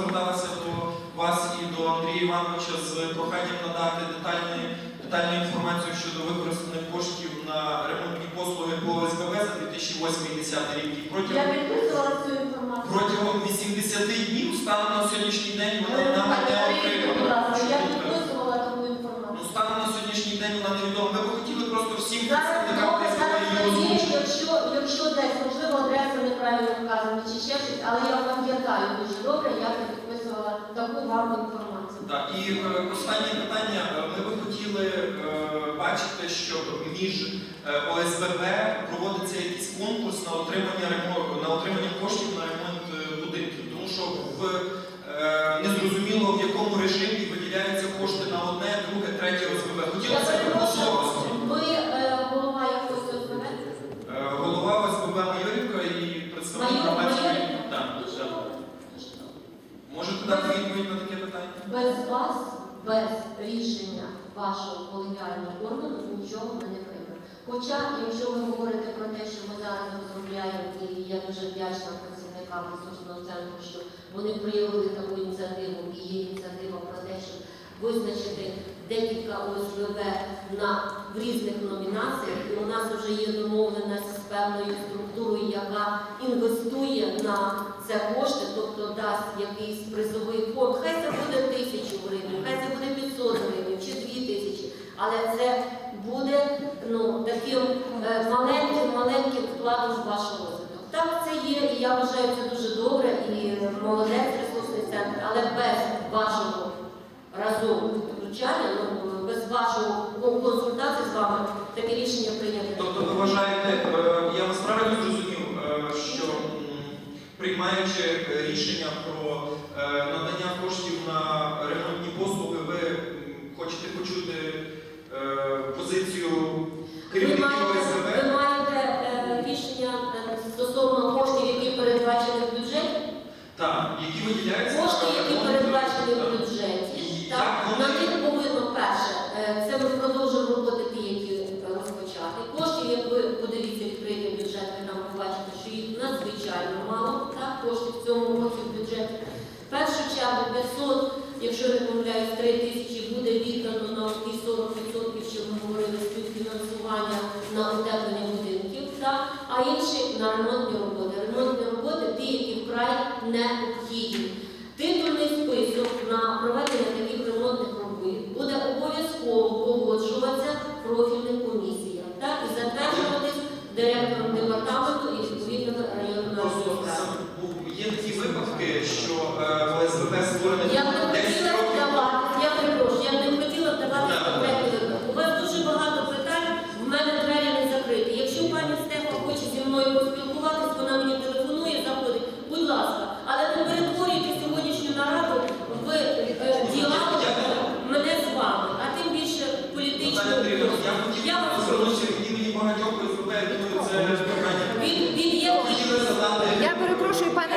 зверталася до вас і до Андрія Івановича з проханням надати детальні, детальну інформацію щодо використаних коштів на ремонтні послуги по ОСББ за 2008-2010 рік. І Я протягом, підписувала цю інформацію. протягом 80 днів станом на сьогоднішній день вона нам не Будь ласка, отримала. Я підписувала таку інформацію. Ну, станом на сьогоднішній день вона невідома. Ми б хотіли просто всім Зараз представникам добре, ОСББ зараз її озвучити. якщо, якщо десь, можливо, адреса неправильно вказана чи ще щось, але я пам'ятаю дуже добре, як я підписувала таку вам інформацію. Так, і е, останнє питання. Е, Ми би хотіли е, бачити, щоб між е, ОСББ проводиться якийсь конкурс на отримання ремонту, на отримання коштів на ремонт е, будинків. Тому що в е, незрозуміло в якому режимі виділяються кошти на одне, друге, третє ОСББ. Я Хотілося б перепрошую, голосовості. ви е, голова якогось ОСББ? Е, Голова ОСББ Майорівка і представник Майор, громадської. Майорівка? Так, Дуже так. добре, дуже добре. Можете дати відповідь на таке питання? Без вас, без рішення вашого колегіального органу нічого ми не приймемо. Хоча, якщо ви говорите про те, що ми зараз розробляємо, і я дуже вдячна працівникам ресурсного центру, що вони проявили таку ініціативу, і є ініціатива про те, щоб визначити декілька ОСББ на в різних номінаціях. І у нас вже є домовленість з певною структурою, яка інвестує на це кошти, тобто дасть якийсь призовий фонд. Хай це буде тисячу гривень, хай це буде 500 гривень чи 2 тисячі, але це буде ну, таким е, маленьким маленьким вкладом в ваш розвиток. Так це є, і я вважаю це дуже добре, і молодець ресурсний центр, але без вашого разом втручання, ну, без вашого консультації з вами таке рішення прийняти. Тобто ви вважаєте, е, я вас правильно зрозумів, е, що приймаючи е, рішення про надання коштів на ремонтні послуги, ви м, хочете почути е, позицію Ви керівників маєте, ОСББ? ви маєте е, рішення е, стосовно коштів, які передбачені в бюджеті? Так, які виділяються Кошти, на які ремонт? передбачені в Так. бюджеті, І так, як на вони- них повинно перше, е, це ми продовжуємо роботи ті, які е, розпочати. Коштів, як ви подивіться відкритий бюджет, ви там побачите, що їх надзвичайно мало, так, коштів в цьому році в бюджеті. Першу чергу 500, якщо не помиляюсь, 3 тисячі буде віддано на ті 40%, що ми говорили, співфінансування на утеплення будинків, так, а інші на ремонтні роботи. Ремонтні роботи ті, які вкрай необхідні. Титульний список на проведення таких ремонтних робіт буде обов'язково погоджуватися профільним комісіям так, і затверджуватись директором департаменту і відповідними районними Просто адміністраціями. це- є випадки, що е, ОСББ створених Я б не хотіла років. вдавати, я перепрошую, я б не хотіла вдавати випадки. У вас дуже багато питань, в мене двері не закриті. Якщо пані Стефа хоче зі мною поспілкуватись, вона мені телефонує, заходить, будь ласка, але не перетворюйте сьогоднішню нараду в е, діалог мене з вами, а тим більше політичну. Я вас звернутися від імені багатьох ОСББ, я думаю, це питання. від, від яких Хотіли задати Я перепрошую, пане